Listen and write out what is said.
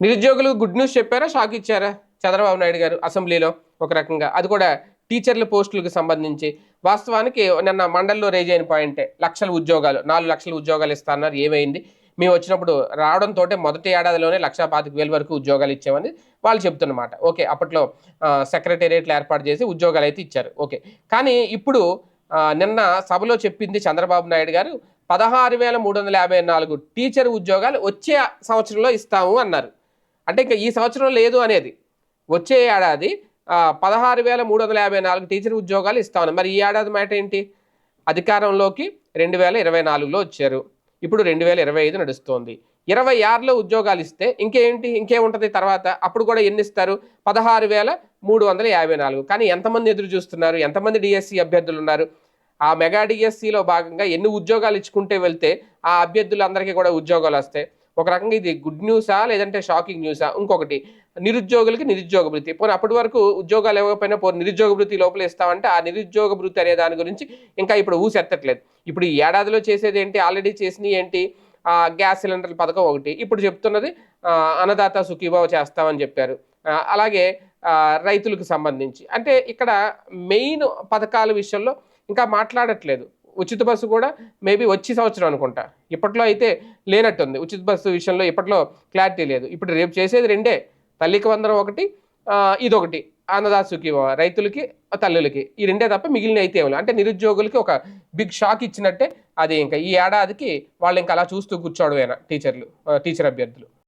నిరుద్యోగులు good news చెప్పారా? Shock ఇచ్చారా? చంద్రబాబు నాయుడు గారు అసెంబ్లీలో ఒక రకంగా. అది కూడా టీచర్ల పోస్టులకు సంబంధించి. వాస్తవానికి నిన్న మండల్లో రేజ్ అయిన పాయింటే లక్షల ఉద్యోగాలు నాలుగు లక్షల ఉద్యోగాలు ఇస్తాన్నారు ఏమైంది? మేము వచ్చినప్పుడు రావడంతో మొదటి ఏడాదిలోనే లక్షా పాతిక వేల వరకు ఉద్యోగాలు ఇచ్చామని వాళ్ళు చెప్తున్నమాట ఓకే అప్పట్లో సెక్రటేరియట్లు ఏర్పాటు చేసి ఉద్యోగాలు అయితే ఇచ్చారు. ఓకే. కానీ ఇప్పుడు నిన్న సభలో చెప్పింది చంద్రబాబు నాయుడు గారు పదహారు వేల మూడు వందల యాభై నాలుగు టీచర్ ఉద్యోగాలు వచ్చే సంవత్సరంలో ఇస్తాము అన్నారు. అంటే ఇంకా ఈ సంవత్సరం లేదు అనేది. వచ్చే ఏడాది పదహారు వేల మూడు వందల యాభై నాలుగు టీచర్ ఉద్యోగాలు ఇస్తామని మరి ఈ ఏడాది మాట ఏంటి? అధికారంలోకి రెండు వేల ఇరవై నాలుగులో వచ్చారు. ఇప్పుడు రెండు వేల ఇరవై ఐదు నడుస్తోంది. ఇరవై ఆరులో ఉద్యోగాలు ఇస్తే ఇంకేంటి? ఇంకేముంటుంది తర్వాత? అప్పుడు కూడా ఎన్ని ఇస్తారు? పదహారు వేల మూడు వందల యాభై నాలుగు. కానీ ఎంతమంది ఎదురు చూస్తున్నారు? ఎంతమంది డిఎస్సి అభ్యర్థులు ఉన్నారు? ఆ మెగా డిఎస్సిలో భాగంగా ఎన్ని ఉద్యోగాలు ఇచ్చుకుంటే వెళ్తే ఆ అభ్యర్థులందరికీ కూడా ఉద్యోగాలు వస్తాయి. ఒక రకంగా ఇది గుడ్ న్యూసా లేదంటే షాకింగ్ న్యూసా ఇంకొకటి నిరుద్యోగులకి నిరుద్యోగ భృతి పోనీ అప్పటి వరకు ఉద్యోగాలు ఇవ్వకపోయినా పోనీ నిరుద్యోగ భృతి లోపల ఇస్తామంటే ఆ నిరుద్యోగ భృతి అనే దాని గురించి ఇంకా ఇప్పుడు ఊసెత్తట్లేదు ఇప్పుడు ఈ ఏడాదిలో చేసేది ఏంటి? ఆల్రెడీ చేసినవి ఏంటి? గ్యాస్ సిలిండర్ల పథకం ఒకటి. ఇప్పుడు చెప్తున్నది అన్నదాత సుఖీభావ చేస్తామని చెప్పారు. అలాగే రైతులకు సంబంధించి. అంటే ఇక్కడ మెయిన్ పథకాల విషయంలో ఇంకా మాట్లాడట్లేదు. ఉచిత బస్సు కూడా మేబీ వచ్చే సంవత్సరం అనుకుంటా. ఇప్పట్లో అయితే లేనట్టుంది. ఉచిత బస్సు విషయంలో ఇప్పట్లో క్లారిటీ లేదు. ఇప్పుడు రేపు చేసేది రెండే. తల్లికి వందనం ఒకటి ఇదొకటి. అన్నదాసుకి రైతులకి తల్లులకి. ఈ రెండే తప్ప మిగిలిన అయితే ఏమి అంటే నిరుద్యోగులకి ఒక బిగ్ షాక్ ఇచ్చినట్టే అది ఇంకా. ఈ ఏడాదికి వాళ్ళు ఇంకా అలా చూస్తూ కూర్చోవడమేనా టీచర్లు టీచర్ అభ్యర్థులు?